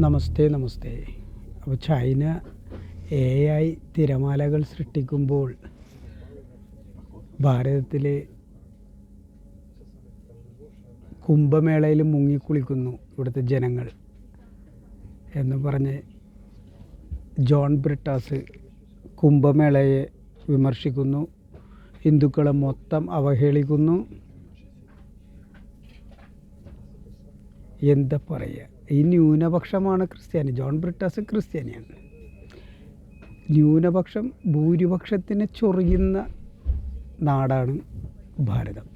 നമസ്തേ നമസ്തേ. അപ്പോൾ China A I തിരമാലകൾ സൃഷ്ടിക്കുമ്പോൾ ഭാരതത്തിൽ കുംഭമേളയിൽ മുങ്ങിക്കുളിക്കുന്നു ഇവിടുത്തെ ജനങ്ങൾ എന്ന് പറഞ്ഞ് ജോൺ ബ്രിട്ടാസ് കുംഭമേളയെ വിമർശിക്കുന്നു. ഹിന്ദുക്കളെ മൊത്തം അവഹേളിക്കുന്നു. എന്താ പറയുക ഈ ന്യൂനപക്ഷമാണ് ക്രിസ്ത്യാനി. ജോൺ ബ്രിട്ടാസ് ക്രിസ്ത്യാനിയാണ്. ന്യൂനപക്ഷം ഭൂരിപക്ഷത്തിനെ ചൊറിയുന്ന നാടാണ് ഭാരതം.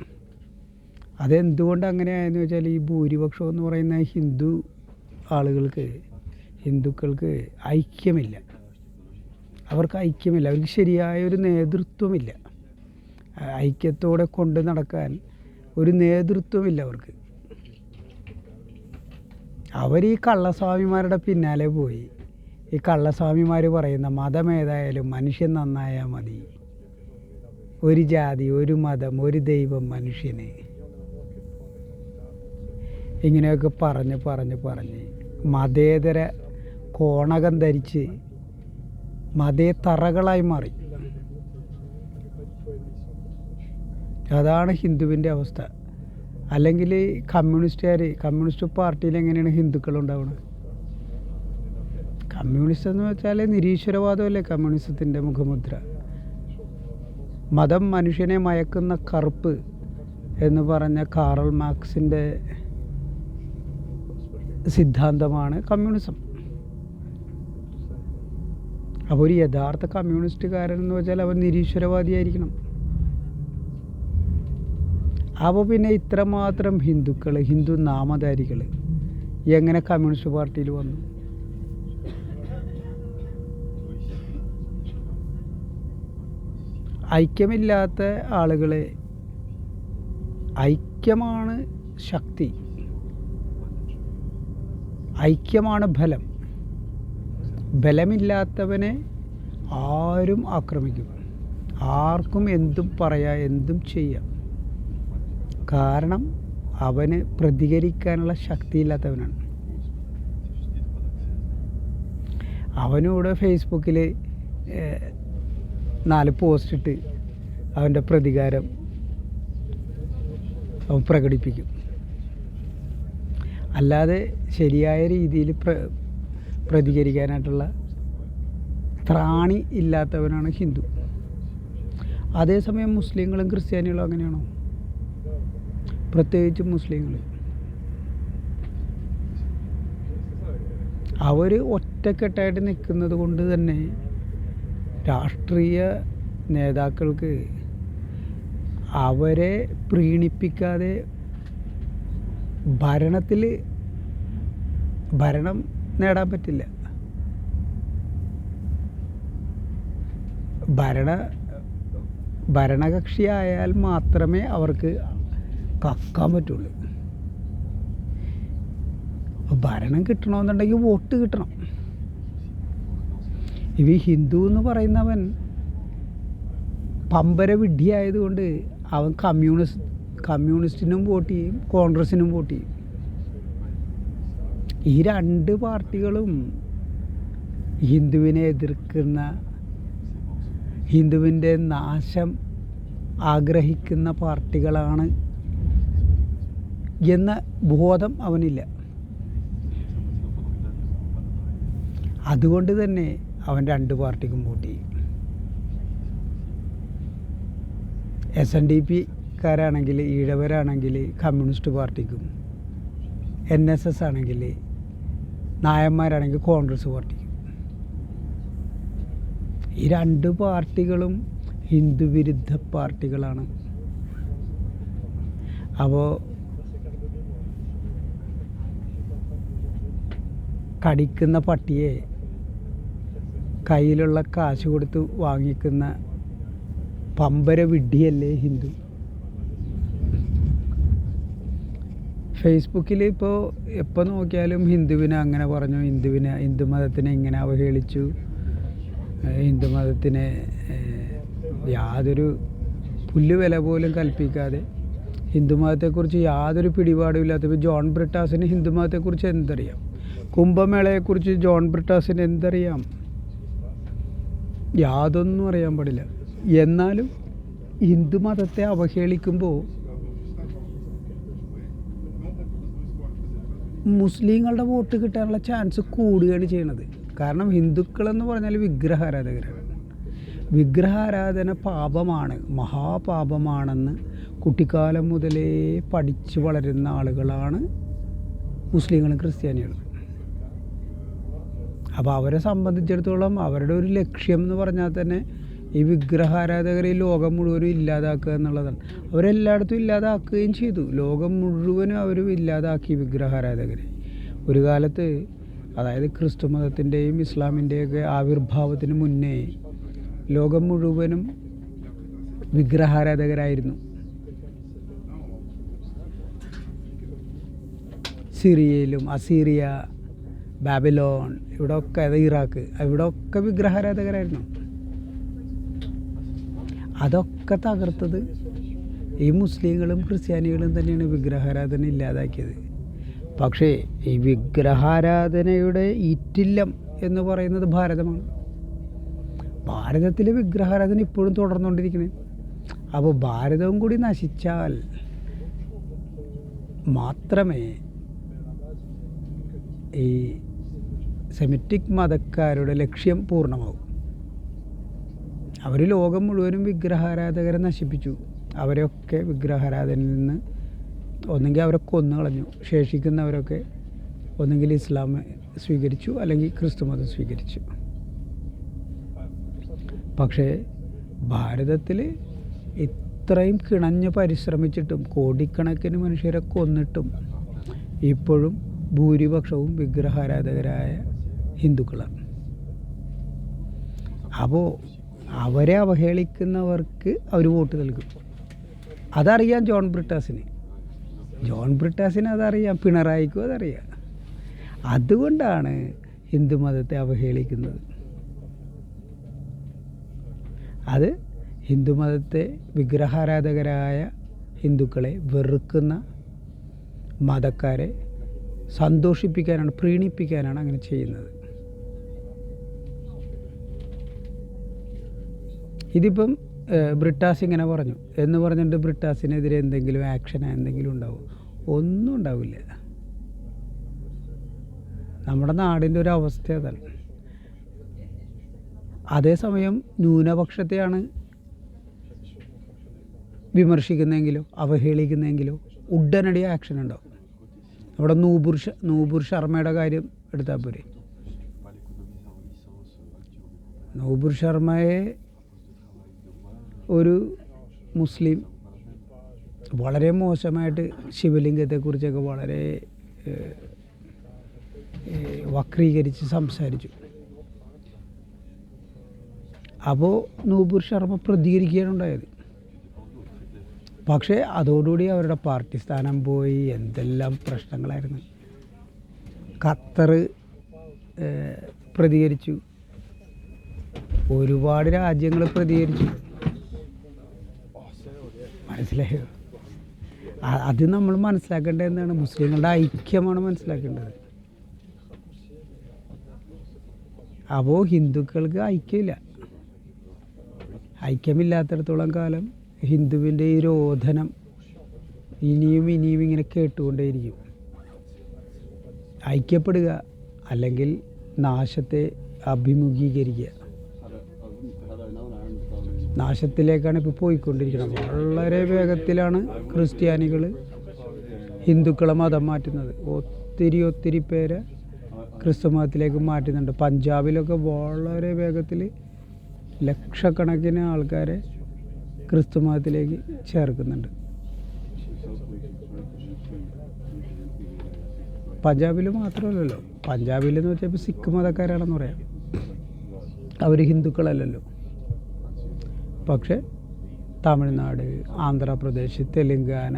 അതെന്തുകൊണ്ട് അങ്ങനെയായെന്ന് വെച്ചാൽ ഈ ഭൂരിപക്ഷം എന്ന് പറയുന്ന ഹിന്ദു ആളുകൾക്ക് ഹിന്ദുക്കൾക്ക് ഐക്യമില്ല. അവർക്ക് ഐക്യമില്ല. അവർക്ക് ശരിയായ ഒരു നേതൃത്വമില്ല. ഐക്യത്തോടെ കൊണ്ട് നടക്കാൻ ഒരു നേതൃത്വമില്ല അവർക്ക്. അവർ ഈ കള്ളസ്വാമിമാരുടെ പിന്നാലെ പോയി. ഈ കള്ളസ്വാമിമാർ പറയുന്ന മതമേതായാലും മനുഷ്യൻ നന്നായാൽ മതി. ഒരു ജാതി ഒരു മതം ഒരു ദൈവം മനുഷ്യന്. ഇങ്ങനെയൊക്കെ പറഞ്ഞ് പറഞ്ഞ് പറഞ്ഞ് മതേതര കോണകം ധരിച്ച് മതേതറകളായി മാറി. അതാണ് ഹിന്ദുവിന്റെ അവസ്ഥ. അല്ലെങ്കിൽ കമ്മ്യൂണിസ്റ്റുകാർ കമ്മ്യൂണിസ്റ്റ് പാർട്ടിയിൽ എങ്ങനെയാണ് ഹിന്ദുക്കൾ ഉണ്ടാവുന്നത് കമ്മ്യൂണിസ്റ്റ് എന്ന് വെച്ചാൽ നിരീശ്വരവാദമല്ലേ കമ്മ്യൂണിസത്തിന്റെ മുഖമുദ്ര? മതം മനുഷ്യനെ മയക്കുന്ന കറുപ്പ് എന്ന് പറഞ്ഞ കാറൽ മാർക്സിന്റെ സിദ്ധാന്തമാണ് കമ്മ്യൂണിസം. അപ്പോൾ ഒരു യഥാർത്ഥ കമ്മ്യൂണിസ്റ്റുകാരൻ എന്ന് വെച്ചാൽ അവൻ നിരീശ്വരവാദിയായിരിക്കണം. അപ്പോൾ പിന്നെ ഇത്രമാത്രം ഹിന്ദുക്കൾ ഹിന്ദു നാമധാരികൾ എങ്ങനെ കമ്മ്യൂണിസ്റ്റ് പാർട്ടിയിൽ വന്നു? ഐക്യമില്ലാത്ത ആളുകളെ ഐക്യമാണ് ശക്തി ഐക്യമാണ് ഫലം ബലമില്ലാത്തവനെ ആരും ആക്രമിക്കും ആർക്കും എന്തും പറയാം എന്തും ചെയ്യാം. കാരണം അവന് പ്രതികരിക്കാനുള്ള ശക്തിയില്ലാത്തവനാണ്. അവനൂടെ ഫേസ്ബുക്കിൽ നാല് പോസ്റ്റ് ഇട്ട് അവന്റെ പ്രതികാരം അവൻ പ്രകടിപ്പിക്കും. അല്ലാതെ ശരിയായ രീതിയിൽ പ്ര പ്രതികരിക്കാനായിട്ടുള്ള ത്രാണി ഇല്ലാത്തവനാണ് ഹിന്ദു. അതേസമയം മുസ്ലിങ്ങളും ക്രിസ്ത്യാനികളും അങ്ങനെയാണോ? പ്രത്യേകിച്ച് മുസ്ലിങ്ങൾ. അവർ ഒറ്റക്കെട്ടായിട്ട് നിൽക്കുന്നത് കൊണ്ട് തന്നെ രാഷ്ട്രീയ നേതാക്കൾക്ക് അവരെ പ്രീണിപ്പിക്കാതെ ഭരണത്തിൽ ഭരണം നേടാൻ പറ്റില്ല. ഭരണ ഭരണകക്ഷിയായാൽ മാത്രമേ അവർക്ക് കക്കാൻ പറ്റുള്ളൂ. ഭരണം കിട്ടണമെന്നുണ്ടെങ്കിൽ വോട്ട് കിട്ടണം. ഇവ ഹിന്ദു എന്ന് പറയുന്നവൻ പമ്പര വിഡ്ഢിയായതുകൊണ്ട് അവൻ കമ്മ്യൂണിസ്റ്റ് കമ്മ്യൂണിസ്റ്റിനും വോട്ട് ചെയ്യും കോൺഗ്രസിനും വോട്ട് ചെയ്യും. ഈ രണ്ട് പാർട്ടികളും ഹിന്ദുവിനെ എതിർക്കുന്ന ഹിന്ദുവിന്റെ നാശം ആഗ്രഹിക്കുന്ന പാർട്ടികളാണ് എന്ന ബോധം അവനില്ല. അതുകൊണ്ട് തന്നെ അവൻ രണ്ട് പാർട്ടിക്കും ചെയ്യും എസ് എൻ ഡി പിക്കാരാണെങ്കിൽ ഈഴവരാണെങ്കിൽ കമ്മ്യൂണിസ്റ്റ് പാർട്ടിക്കും. എൻ എസ് എസ് ആണെങ്കിൽ നായന്മാരാണെങ്കിൽ കോൺഗ്രസ് പാർട്ടിക്കും. ഈ രണ്ട് പാർട്ടികളും ഹിന്ദുവിരുദ്ധ പാർട്ടികളാണ്. അപ്പോൾ കടിക്കുന്ന പട്ടിയെ കയ്യിലുള്ള കാശ് കൊടുത്ത് വാങ്ങിക്കുന്ന പമ്പര വിഡ്ഢിയല്ലേ ഹിന്ദു? ഫേസ്ബുക്കിൽ ഇപ്പോൾ എപ്പോൾ നോക്കിയാലും ഹിന്ദുവിനെ അങ്ങനെ പറഞ്ഞു. ഹിന്ദുവിനെ ഹിന്ദു മതത്തിനെ ഇങ്ങനെ അവഹേളിച്ചു. ഹിന്ദു മതത്തിനെ യാതൊരു പുല്ല് വില പോലും കൽപ്പിക്കാതെ ഹിന്ദുമതത്തെക്കുറിച്ച് യാതൊരു പിടിപാടും ഇല്ലാത്ത ഇപ്പോൾ ജോൺ ബ്രിട്ടാസിന് ഹിന്ദുമതത്തെക്കുറിച്ച് എന്തറിയാം കുംഭമേളയെക്കുറിച്ച് ജോൺ ബ്രിട്ടാസിന് എന്തറിയാം? യാതൊന്നും അറിയാൻ പാടില്ല. എന്നാലും ഹിന്ദുമതത്തെ അവഹേളിക്കുമ്പോൾ മുസ്ലിങ്ങളുടെ വോട്ട് കിട്ടാനുള്ള ചാൻസ് കൂടുകയാണ് ചെയ്യണത്. കാരണം ഹിന്ദുക്കളെന്ന് പറഞ്ഞാൽ വിഗ്രഹാരാധകരാണ്. വിഗ്രഹാരാധന പാപമാണ് മഹാപാപമാണെന്ന് കുട്ടിക്കാലം മുതലേ പഠിച്ചു വളരുന്ന ആളുകളാണ് മുസ്ലിങ്ങളും ക്രിസ്ത്യാനികളും. അപ്പോൾ അവരെ സംബന്ധിച്ചിടത്തോളം അവരുടെ ഒരു ലക്ഷ്യം എന്ന് പറഞ്ഞാൽ തന്നെ ഈ വിഗ്രഹാരാധകരെ ലോകം മുഴുവനും ഇല്ലാതാക്കുക എന്നുള്ളതാണ്. അവരെല്ലായിടത്തും ഇല്ലാതാക്കുകയും ചെയ്തു. ലോകം മുഴുവനും അവർ ഇല്ലാതാക്കി വിഗ്രഹാരാധകരെ. ഒരു കാലത്ത് അതായത് ക്രിസ്തു മതത്തിന്റെയും ഇസ്ലാമിന്റെയൊക്കെ ആവിർഭാവത്തിന് മുന്നേ ലോകം മുഴുവനും വിഗ്രഹാരാധകരായിരുന്നു. സിറിയയിലും അസീറിയ ബാബിലോൺ ഇവിടെയൊക്കെ അത് ഇറാഖ് ഇവിടെയൊക്കെ വിഗ്രഹാരാധകരായിരുന്നു. അതൊക്കെ തകർത്തത് ഈ മുസ്ലിങ്ങളും ക്രിസ്ത്യാനികളും തന്നെയാണ് വിഗ്രഹാരാധന ഇല്ലാതാക്കിയത്. പക്ഷേ ഈ വിഗ്രഹാരാധനയുടെ ഈറ്റില്ലം എന്ന് പറയുന്നത് ഭാരതമാണ്. ഭാരതത്തിലെ വിഗ്രഹാരാധന ഇപ്പോഴും തുടർന്നുകൊണ്ടിരിക്കുന്നത് അപ്പോൾ ഭാരതവും കൂടി നശിച്ചാൽ മാത്രമേ ഈ സെമിറ്റിക് മതക്കാരുടെ ലക്ഷ്യം പൂർണമാവും അവർ ലോകം മുഴുവനും വിഗ്രഹാരാധകരെ നശിപ്പിച്ചു. അവരെയൊക്കെ വിഗ്രഹാരാധനയിൽ നിന്ന് ഒന്നെങ്കിൽ അവരെ കൊന്നു കളഞ്ഞു ശേഷിക്കുന്നവരൊക്കെ ഒന്നെങ്കിൽ ഇസ്ലാം സ്വീകരിച്ചു അല്ലെങ്കിൽ ക്രിസ്തു മതം സ്വീകരിച്ചു. പക്ഷേ ഭാരതത്തിൽ ഇത്രയും കിണഞ്ഞ് പരിശ്രമിച്ചിട്ടും കോടിക്കണക്കിന് മനുഷ്യരെ കൊന്നിട്ടും ഇപ്പോഴും ഭൂരിപക്ഷവും വിഗ്രഹാരാധകരായ ഹിന്ദുക്കളാണ് അപ്പോൾ അവരെ അവഹേളിക്കുന്നവർക്ക് അവർ വോട്ട് നൽകും. അതറിയാം ജോൺ ബ്രിട്ടാസിന്. ജോൺ ബ്രിട്ടാസിന് അതറിയാം പിണറായിക്കും അതറിയാം. അതുകൊണ്ടാണ് ഹിന്ദു മതത്തെ അവഹേളിക്കുന്നത്. അത് ഹിന്ദു മതത്തെ വിഗ്രഹാരാധകരായ ഹിന്ദുക്കളെ വെറുക്കുന്ന മതക്കാരെ സന്തോഷിപ്പിക്കാനാണ് പ്രീണിപ്പിക്കാനാണ് അങ്ങനെ ചെയ്യുന്നത്. ഇതിപ്പം ബ്രിട്ടാസ് ഇങ്ങനെ പറഞ്ഞു. എന്ന് പറഞ്ഞിട്ട് ബ്രിട്ടാസിനെതിരെ എന്തെങ്കിലും ആക്ഷൻ എന്തെങ്കിലും ഉണ്ടാവും? ഒന്നും ഉണ്ടാവില്ല. നമ്മുടെ നാടിന്റെ ഒരു അവസ്ഥ അതാണ്. അതേസമയം ന്യൂനപക്ഷത്തെയാണ് വിമർശിക്കുന്നതെങ്കിലോ അവഹേളിക്കുന്നതെങ്കിലോ ഉടനടി ആക്ഷൻ ഉണ്ടാവും. നമ്മുടെ നൂപുർ ശ- നൂപുർ ശർമ്മയുടെ കാര്യം എടുത്താൽ പോരെ. നൂപുർ ശർമ്മയെ ഒരു മുസ്ലിം വളരെ മോശമായിട്ട് ശിവലിംഗത്തെക്കുറിച്ചൊക്കെ വളരെ വക്രീകരിച്ച് സംസാരിച്ചു. അപ്പോൾ നൂപുർ ശർമ്മ പ്രതികരിക്കുകയാണ് ഉണ്ടായത്. പക്ഷേ അതോടുകൂടി അവരുടെ പാർട്ടി സ്ഥാനം പോയി എന്തെല്ലാം പ്രശ്നങ്ങളായിരുന്നു. ഖത്തർ പ്രതികരിച്ചു. ഒരുപാട് രാജ്യങ്ങൾ പ്രതികരിച്ചു. മനസ്സിലായോ? അത് നമ്മൾ മനസ്സിലാക്കേണ്ടത് എന്താണ് മുസ്ലിങ്ങളുടെ ഐക്യമാണ് മനസ്സിലാക്കേണ്ടത്. അപ്പോൾ ഹിന്ദുക്കൾക്ക് ഐക്യമില്ല. ഐക്യമില്ലാത്തടത്തോളം കാലം ഹിന്ദുവിന്റെ ഈ രോധനം ഇനിയും ഇനിയും ഇങ്ങനെ കേട്ടുകൊണ്ടേയിരിക്കും. ഐക്യപ്പെടുക അല്ലെങ്കിൽ നാശത്തെ അഭിമുഖീകരിക്കുക. നാശത്തിലേക്കാണ് ഇപ്പോൾ പോയിക്കൊണ്ടിരിക്കുന്നത്. വളരെ വേഗത്തിലാണ് ക്രിസ്ത്യാനികൾ ഹിന്ദുക്കളെ മതം മാറ്റുന്നത്. ഒത്തിരി ഒത്തിരി പേരെ ക്രിസ്തു മതത്തിലേക്ക് മാറ്റുന്നുണ്ട്. പഞ്ചാബിലൊക്കെ വളരെ വേഗത്തിൽ ലക്ഷക്കണക്കിന് ആൾക്കാരെ ക്രിസ്തു മതത്തിലേക്ക് ചേർക്കുന്നുണ്ട്. പഞ്ചാബിൽ മാത്രമല്ലല്ലോ. പഞ്ചാബിൽ എന്ന് വെച്ചാൽ ഇപ്പോൾ സിഖ് മതക്കാരാണെന്ന് പറയാം. അവർ ഹിന്ദുക്കളല്ലല്ലോ. പക്ഷേ തമിഴ്നാട് ആന്ധ്രാപ്രദേശ് തെലുങ്കാന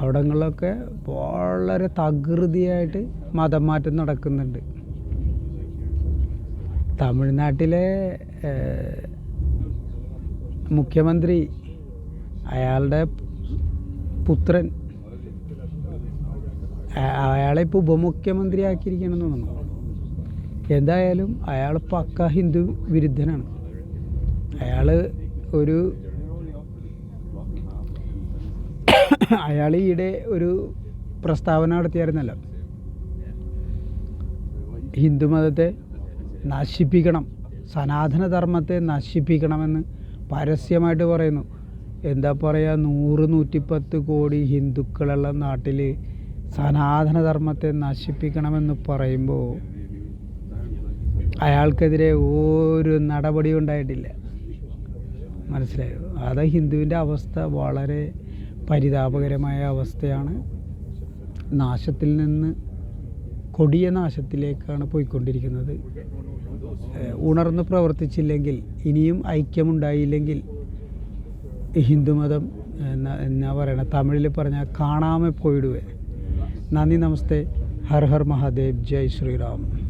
അവിടങ്ങളിലൊക്കെ വളരെ തകൃതിയായിട്ട് മതം മാറ്റം നടക്കുന്നുണ്ട്. തമിഴ്നാട്ടിലെ മുഖ്യമന്ത്രി അയാളുടെ പുത്രൻ അയാളെ ഇപ്പോൾ ഉപമുഖ്യമന്ത്രിയാക്കിയിരിക്കണമെന്ന് തോന്നുന്നു എന്തായാലും അയാൾ പക്ക ഹിന്ദു വിരുദ്ധനാണ്. അയാൾ ഒരു അയാൾ ഈയിടെ ഒരു പ്രസ്താവന നടത്തിയായിരുന്നല്ലോ. ഹിന്ദുമതത്തെ നശിപ്പിക്കണം സനാതനധർമ്മത്തെ നശിപ്പിക്കണമെന്ന് പരസ്യമായിട്ട് പറയുന്നു. എന്താ പറയുക നൂറ് നൂറ്റിപ്പത്ത് കോടി ഹിന്ദുക്കളുള്ള നാട്ടിൽ സനാതനധർമ്മത്തെ നശിപ്പിക്കണമെന്ന് പറയുമ്പോൾ അയാൾക്കെതിരെ ഒരു നടപടിയും ഉണ്ടായിട്ടില്ല. മനസ്സിലായോ? അത് ഹിന്ദുവിന്റെ അവസ്ഥ വളരെ പരിതാപകരമായ അവസ്ഥയാണ്. നാശത്തിൽ നിന്ന് കൊടിയ നാശത്തിലേക്കാണ് പോയിക്കൊണ്ടിരിക്കുന്നത്. ഉണർന്ന് പ്രവർത്തിച്ചില്ലെങ്കിൽ ഇനിയും ഐക്യമുണ്ടായില്ലെങ്കിൽ ഹിന്ദുമതം എന്നാ എന്നാ പറയണ തമിഴിൽ പറഞ്ഞാൽ കാണാമെ പോയിടുവേ. നന്ദി നമസ്തേ. ഹർ ഹർ മഹാദേവ്. ജയ് ശ്രീറാം.